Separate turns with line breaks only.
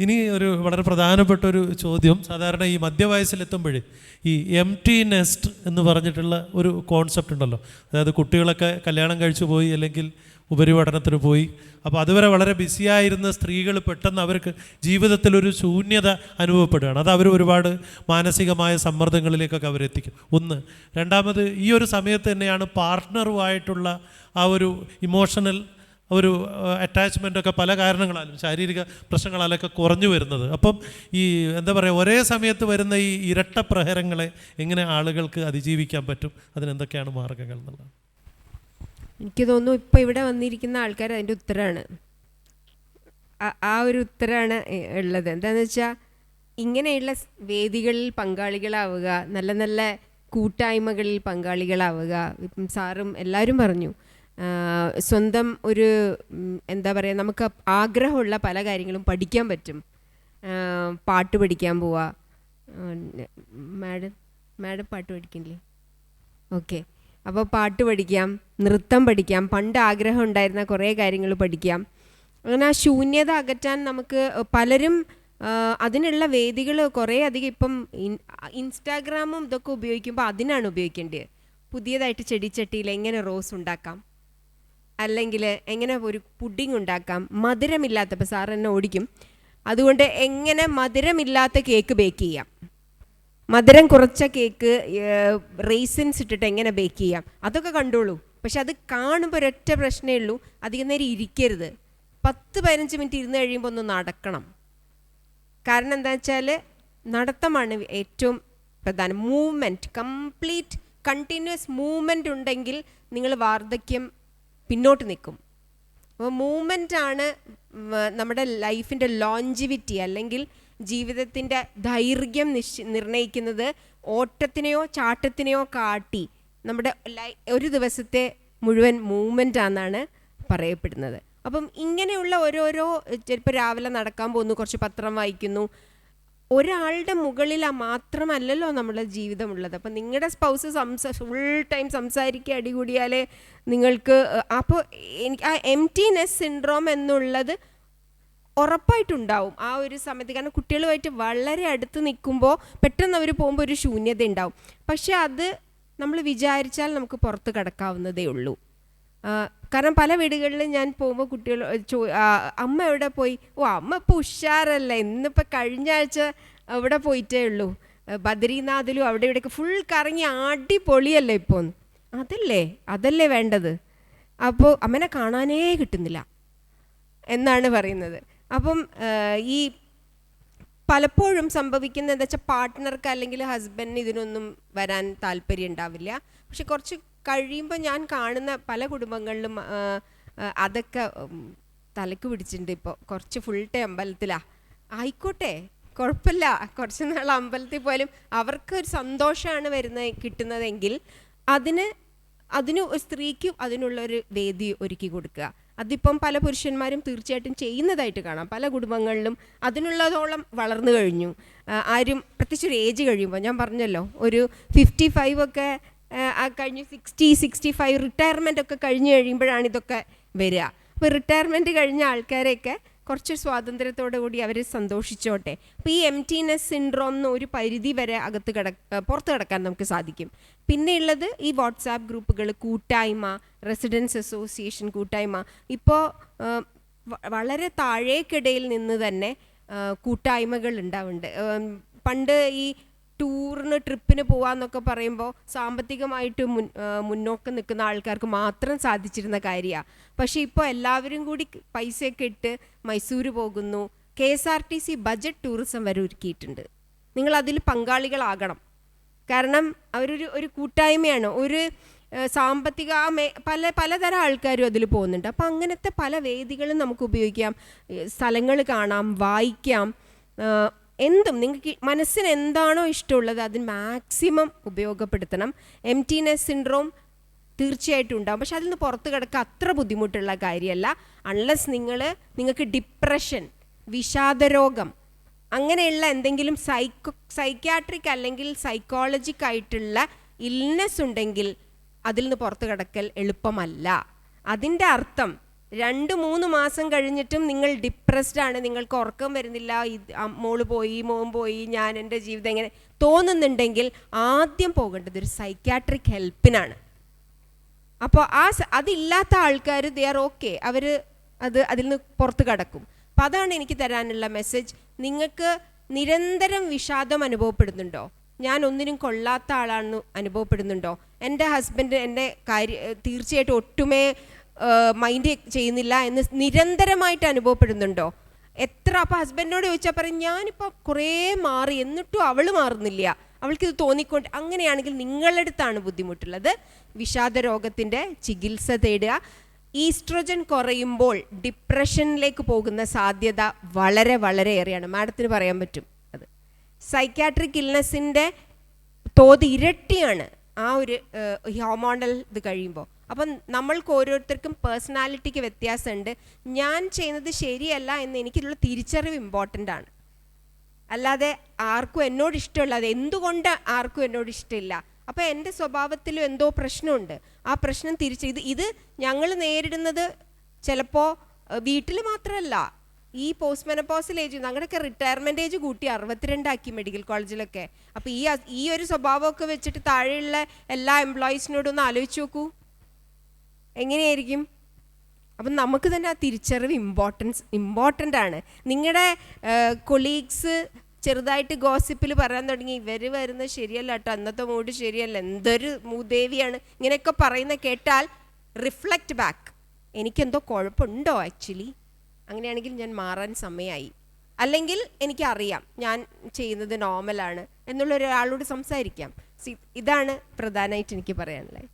ഇനി ഒരു വളരെ പ്രധാനപ്പെട്ട ഒരു ചോദ്യം. സാധാരണ ഈ മധ്യവയസ്സിലെത്തുമ്പോഴേ ഈ എം ടി നെസ്റ്റ് എന്ന് പറഞ്ഞിട്ടുള്ള ഒരു കോൺസെപ്റ്റ് ഉണ്ടല്ലോ. അതായത് കുട്ടികളൊക്കെ കല്യാണം കഴിച്ചു പോയി അല്ലെങ്കിൽ ഉപരിപഠനത്തിന് പോയി. അപ്പോൾ അതുവരെ വളരെ ബിസിയായിരുന്ന സ്ത്രീകൾ പെട്ടെന്ന് അവർക്ക് ജീവിതത്തിലൊരു ശൂന്യത അനുഭവപ്പെടുകയാണ്. അത് അവർ ഒരുപാട് മാനസികമായ സമ്മർദ്ദങ്ങളിലേക്കൊക്കെ അവരെത്തിക്കും ഒന്ന്. രണ്ടാമത് ഈ ഒരു സമയത്ത് തന്നെയാണ് പാർട്ട്ണറുമായിട്ടുള്ള ആ ഒരു ഇമോഷണൽ ഒരു അറ്റാച്ച്മെന്റൊക്കെ പല കാരണങ്ങളാലും ശാരീരിക പ്രശ്നങ്ങളാലൊക്കെ കുറഞ്ഞു വരുന്നത്. അപ്പം ഈ എന്താ പറയുക ഒരേ സമയത്ത് വരുന്ന ഈ ഇരട്ട പ്രഹരങ്ങളെ എങ്ങനെ ആളുകൾക്ക് അതിജീവിക്കാൻ പറ്റും? അതിനെന്തൊക്കെയാണ് മാർഗങ്ങൾ എന്നുള്ളത്?
എനിക്ക് തോന്നുന്നു ഇപ്പം ഇവിടെ വന്നിരിക്കുന്ന ആൾക്കാർ അതിന്റെ ഉത്തരമാണ് ആ- ഒരു ഉത്തരമാണ് ഉള്ളത്. എന്താണെന്ന് വെച്ചാൽ ഇങ്ങനെയുള്ള വേദികളിൽ പങ്കാളികളാവുക നല്ല നല്ല കൂട്ടായ്മകളിൽ പങ്കാളികളാവുക ഇപ്പം സാറും എല്ലാവരും പറഞ്ഞു. സ്വന്തം ഒരു എന്താ പറയുക നമുക്ക് ആഗ്രഹമുള്ള പല കാര്യങ്ങളും പഠിക്കാൻ പറ്റും. പാട്ട് പഠിക്കാൻ പോവാ. മാഡം മാഡം പാട്ട് പഠിക്കില്ലേ? ഓക്കെ. അപ്പോൾ പാട്ട് പഠിക്കാം നൃത്തം പഠിക്കാം പണ്ട് ആഗ്രഹം ഉണ്ടായിരുന്ന കുറേ കാര്യങ്ങൾ പഠിക്കാം. അങ്ങനെ ആ ശൂന്യത അകറ്റാൻ നമുക്ക് പലരും അതിനുള്ള വേദികൾ കുറേ അധികം ഇപ്പം ഇൻ- ഇൻസ്റ്റാഗ്രാമും ഇതൊക്കെ ഉപയോഗിക്കുമ്പോൾ അതിനാണ് ഉപയോഗിക്കേണ്ടത് പുതിയതായിട്ട് ചെടിച്ചട്ടിയിൽ എങ്ങനെ റോസ് ഉണ്ടാക്കാം? അല്ലെങ്കിൽ എങ്ങനെ ഒരു പുഡിംഗ് ഉണ്ടാക്കാം? മധുരമില്ലാത്ത ഇപ്പോൾ സാർ എന്നെ ഓടിക്കും. അതുകൊണ്ട് എങ്ങനെ മധുരമില്ലാത്ത കേക്ക് ബേക്ക് ചെയ്യാം? മധുരം കുറച്ച കേക്ക് റേസിൻസ് ഇട്ടിട്ട് എങ്ങനെ ബേക്ക് ചെയ്യാം? അതൊക്കെ കണ്ടോളൂ. പക്ഷെ അത് കാണുമ്പോൾ ഒരൊറ്റ പ്രശ്നമേ ഉള്ളൂ. അധികം നേരം ഇരിക്കരുത്. പത്ത് പതിനഞ്ച് മിനിറ്റ് ഇരുന്ന് കഴിയുമ്പോൾ ഒന്ന് നടക്കണം. കാരണം എന്താ വെച്ചാൽ നടത്തമാണ് ഏറ്റവും പ്രധാനം. മൂവ്മെന്റ് കംപ്ലീറ്റ് കണ്ടിന്യൂസ് മൂവ്മെന്റ് ഉണ്ടെങ്കിൽ നിങ്ങൾ വാർദ്ധക്യം പിന്നോട്ട് നിൽക്കും. അപ്പോൾ മൂവ്മെന്റ് ആണ് നമ്മുടെ ലൈഫിന്റെ ലോഞ്ചിവിറ്റി അല്ലെങ്കിൽ ജീവിതത്തിന്റെ ദൈർഘ്യം നിശ്ച നിർണയിക്കുന്നത് ഓട്ടത്തിനെയോ ചാട്ടത്തിനെയോ കാട്ടി നമ്മുടെ ഒരു ദിവസത്തെ മുഴുവൻ മൂവ്മെന്റ് ആണെന്നാണ് പറയപ്പെടുന്നത്. അപ്പം ഇങ്ങനെയുള്ള ഓരോരോ ചിലപ്പോൾ രാവിലെ നടക്കാൻ പോകുന്നു കുറച്ച് പത്രം വായിക്കുന്നു ഒരാളുടെ മുകളിൽ മാത്രമല്ലല്ലോ നമ്മുടെ ജീവിതമുള്ളത്. അപ്പം നിങ്ങളുടെ സ്പൗസ് സംസാ ഫുൾ ടൈം സംസാരിക്കുക അടികൂടിയാലേ നിങ്ങൾക്ക് അപ്പോൾ എനിക്ക് ആ എം ടി നെസ് സിൻഡ്രോം എന്നുള്ളത് ഉറപ്പായിട്ടുണ്ടാവും. ആ ഒരു സമയത്ത് കാരണം കുട്ടികളുമായിട്ട് വളരെ അടുത്ത് നിൽക്കുമ്പോൾ പെട്ടെന്ന് അവർ പോകുമ്പോൾ ഒരു ശൂന്യത ഉണ്ടാവും പക്ഷെ അത് നമ്മൾ വിചാരിച്ചാൽ നമുക്ക് പുറത്ത് കിടക്കാവുന്നതേ ഉള്ളൂ. കാരണം പല വീടുകളിലും ഞാൻ പോകുമ്പോൾ കുട്ടികൾ ചോ അമ്മ എവിടെ പോയി? ഓ അമ്മ ഇപ്പോൾ ഉഷാറല്ല. ഇന്നിപ്പോൾ കഴിഞ്ഞ ആഴ്ച അവിടെ പോയിട്ടേ ഉള്ളൂ. ബദ്രീനാഥിലും അവിടെ ഇവിടെയൊക്കെ ഫുൾ കറങ്ങി അടിപൊളിയല്ലേ ഇപ്പോൾ അതല്ലേ? അതല്ലേ വേണ്ടത്? അപ്പോൾ അമ്മനെ കാണാനേ കിട്ടുന്നില്ല എന്നാണ് പറയുന്നത്. അപ്പം ഈ പലപ്പോഴും സംഭവിക്കുന്നത് എന്താ വെച്ചാൽ പാർട്ട്ണർക്ക് അല്ലെങ്കിൽ ഹസ്ബൻഡിന് ഇതിനൊന്നും വരാൻ താല്പര്യം ഉണ്ടാവില്ല. പക്ഷെ കുറച്ച് കഴിയുമ്പോൾ ഞാൻ കാണുന്ന പല കുടുംബങ്ങളിലും അതൊക്കെ തലക്ക് പിടിച്ചിട്ടുണ്ട് ഇപ്പോൾ കുറച്ച് ഫുൾ ടൈം അമ്പലത്തിലാ. ആയിക്കോട്ടെ കുഴപ്പമില്ല. കുറച്ച് നാൾ അമ്പലത്തിൽ പോലും അവർക്ക് ഒരു സന്തോഷമാണ് വരുന്നത് കിട്ടുന്നതെങ്കിൽ അതിന് അതിന് ഒരു സ്ത്രീക്ക് അതിനുള്ളൊരു വേദി ഒരുക്കി കൊടുക്കുക. അതിപ്പം പല പുരുഷന്മാരും തീർച്ചയായിട്ടും ചെയ്യുന്നതായിട്ട് കാണാം. പല കുടുംബങ്ങളിലും അതിനുള്ളതോളം വളർന്നു കഴിഞ്ഞു. ആരും പ്രത്യേകിച്ച് ഒരു ഏജ് കഴിയുമ്പോൾ ഞാൻ പറഞ്ഞല്ലോ ഒരു ഫിഫ്റ്റി ഫൈവ് ഒക്കെ ആ, കഴിഞ്ഞ് സിക്സ്റ്റി സിക്സ്റ്റി ഫൈവ് റിട്ടയർമെന്റ് ഒക്കെ കഴിഞ്ഞ് കഴിയുമ്പോഴാണ് ഇതൊക്കെ വരിക. അപ്പോൾ റിട്ടയർമെന്റ് കഴിഞ്ഞ ആൾക്കാരെയൊക്കെ കുറച്ച് സ്വാതന്ത്ര്യത്തോടു കൂടി അവർ സന്തോഷിച്ചോട്ടെ. അപ്പോൾ ഈ എം ടി നെസ് സിൻഡ്രോം എന്ന് ഒരു പരിധി വരെ അകത്ത് കിട പുറത്ത് കിടക്കാൻ നമുക്ക് സാധിക്കും. പിന്നെയുള്ളത് ഈ വാട്സാപ്പ് ഗ്രൂപ്പുകൾ കൂട്ടായ്മ റെസിഡൻസ് അസോസിയേഷൻ കൂട്ടായ്മ. ഇപ്പോൾ വളരെ താഴേക്കിടയിൽ നിന്ന് തന്നെ കൂട്ടായ്മകൾ ഉണ്ടാവുന്നുണ്ട് പണ്ട് ഈ ടൂറിന് ട്രിപ്പിന് പോവാന്നൊക്കെ പറയുമ്പോൾ സാമ്പത്തികമായിട്ട് മുൻ മുന്നോക്കം നിൽക്കുന്ന ആൾക്കാർക്ക് മാത്രം സാധിച്ചിരുന്ന കാര്യമാണ് പക്ഷേ ഇപ്പോൾ എല്ലാവരും കൂടി പൈസയൊക്കെ ഇട്ട് മൈസൂര് പോകുന്നു. K S R T C budget tourism വരെ ഒരുക്കിയിട്ടുണ്ട്. നിങ്ങൾ അതിൽ പങ്കാളികളാകണം. കാരണം അവരൊരു ഒരു കൂട്ടായ്മയാണ്. ഒരു സാമ്പത്തിക ആ മേ പല പലതരം ആൾക്കാരും അതിൽ പോകുന്നുണ്ട്. അപ്പം അങ്ങനത്തെ പല വേദികളും നമുക്ക് ഉപയോഗിക്കാം. സ്ഥലങ്ങൾ കാണാം വായിക്കാം. എന്തും നിങ്ങൾക്ക് മനസ്സിന് എന്താണോ ഇഷ്ടമുള്ളത് അതിന് മാക്സിമം ഉപയോഗപ്പെടുത്തണം. എം ടി നെസ് സിൻഡ്രോം തീർച്ചയായിട്ടും ഉണ്ടാവും. പക്ഷെ അതിൽ നിന്ന് പുറത്ത് കിടക്കുക അത്ര ബുദ്ധിമുട്ടുള്ള കാര്യമല്ല. അൺലെസ് നിങ്ങൾ നിങ്ങൾക്ക് ഡിപ്രഷൻ വിഷാദരോഗം അങ്ങനെയുള്ള എന്തെങ്കിലും സൈക്കോ സൈക്യാട്രിക് അല്ലെങ്കിൽ സൈക്കോളജിക്കായിട്ടുള്ള ഇൽനെസ് ഉണ്ടെങ്കിൽ അതിൽ നിന്ന് പുറത്ത് കിടക്കൽ എളുപ്പമല്ല. അതിന്റെ അർത്ഥം രണ്ട് മൂന്ന് മാസം കഴിഞ്ഞിട്ടും നിങ്ങൾ ഡിപ്രസ്ഡ് ആണ്. നിങ്ങൾക്ക് ഉറക്കം വരുന്നില്ല. മോൾ പോയി മോൻ പോയി ഞാൻ എന്റെ ജീവിതം എങ്ങനെ തോന്നുന്നുണ്ടെങ്കിൽ ആദ്യം പോകേണ്ടത് ഒരു സൈക്യാട്രിക് ഹെൽപ്പിനാണ് അപ്പോൾ ആ അതില്ലാത്ത ആൾക്കാർ ദേ ആർ ഓക്കെ അവർ അത് അതിൽ നിന്ന് പുറത്ത് കടക്കും. അപ്പം അതാണ് എനിക്ക് തരാനുള്ള മെസ്സേജ് നിങ്ങൾക്ക് നിരന്തരം വിഷാദം അനുഭവപ്പെടുന്നുണ്ടോ? ഞാൻ ഒന്നിനും കൊള്ളാത്ത ആളാണെന്ന് അനുഭവപ്പെടുന്നുണ്ടോ? എന്റെ ഹസ്ബൻഡ് എന്റെ കാര്യ തീർച്ചയായിട്ടും ഒട്ടുമേ മൈൻഡ് ചെയ്യുന്നില്ല എന്ന് നിരന്തരമായിട്ട് അനുഭവപ്പെടുന്നുണ്ടോ? എത്ര അപ്പം ഹസ്ബൻഡിനോട് ചോദിച്ചാൽ പറയും ഞാനിപ്പോൾ കുറേ മാറി എന്നിട്ടും അവൾ മാറുന്നില്ല. അവൾക്കിത് തോന്നിക്കൊണ്ട് അങ്ങനെയാണെങ്കിൽ നിങ്ങളുടെ അടുത്താണ് ബുദ്ധിമുട്ടുള്ളത്. വിഷാദ രോഗത്തിന്റെ ചികിത്സ തേടുക. ഈസ്ട്രോജൻ കുറയുമ്പോൾ ഡിപ്രഷനിലേക്ക് പോകുന്ന സാധ്യത വളരെ വളരെ ഏറെയാണ്. മാഡത്തിന് പറയാൻ പറ്റും അത്. സൈക്കാട്രിക് ഇൽനെസ്സിന്റെ തോത് ഇരട്ടിയാണ്. ആ ഒരു ഹോമോണൽ ഇത് കഴിയുമ്പോൾ അപ്പം നമ്മൾക്ക് ഓരോരുത്തർക്കും പേഴ്സണാലിറ്റിക്ക് വ്യത്യാസമുണ്ട്. ഞാൻ ചെയ്യുന്നത് ശരിയല്ല എന്ന് എനിക്കിതിലുള്ള തിരിച്ചറിവ് ഇമ്പോർട്ടന്റ് ആണ്. അല്ലാതെ ആർക്കും എന്നോട് ഇഷ്ടമുള്ളത് അത് എന്തുകൊണ്ട് ആർക്കും എന്നോട് ഇഷ്ടമില്ല? അപ്പോൾ എന്റെ സ്വഭാവത്തിലും എന്തോ പ്രശ്നമുണ്ട്. ആ പ്രശ്നം തിരിച്ച് ഇത് ഇത് ഞങ്ങൾ നേരിടുന്നത് ചിലപ്പോൾ വീട്ടിൽ മാത്രമല്ല. ഈ പോസ്റ്റ് മെനപ്പോസൽ ഏജ് ഞങ്ങളുടെയൊക്കെ റിട്ടയർമെന്റ് ഏജ് കൂട്ടി അറുപത്തിരണ്ടാക്കി മെഡിക്കൽ കോളേജിലൊക്കെ അപ്പോൾ ഈ ഈ ഒരു സ്വഭാവമൊക്കെ വെച്ചിട്ട് താഴെയുള്ള എല്ലാ എംപ്ലോയീസിനോടും ഒന്ന് ആലോചിച്ച് നോക്കൂ. എങ്ങനെയായിരിക്കും? അപ്പം നമുക്ക് തന്നെ ആ തിരിച്ചറിവ് ഇമ്പോർട്ടൻസ് ഇമ്പോർട്ടന്റ് ആണ്. നിങ്ങളുടെ കൊളീഗ്സ് ചെറുതായിട്ട് ഗോസിപ്പിൽ പറയാൻ തുടങ്ങി ഇവർ വരുന്നത് ശരിയല്ല കേട്ടോ അന്നത്തെ മൂഡ് ശരിയല്ല എന്തൊരു മൂദേവിയാണ് ഇങ്ങനെയൊക്കെ പറയുന്ന കേട്ടാൽ റിഫ്ലക്റ്റ് ബാക്ക് എനിക്കെന്തോ കുഴപ്പമുണ്ടോ ആക്ച്വലി അങ്ങനെയാണെങ്കിൽ ഞാൻ മാറാൻ സമയമായി അല്ലെങ്കിൽ എനിക്കറിയാം ഞാൻ ചെയ്യുന്നത് നോർമലാണ് എന്നുള്ള ഒരാളോട് സംസാരിക്കാം. ഇതാണ് പ്രധാനമായിട്ട് എനിക്ക് പറയാനുള്ളത്.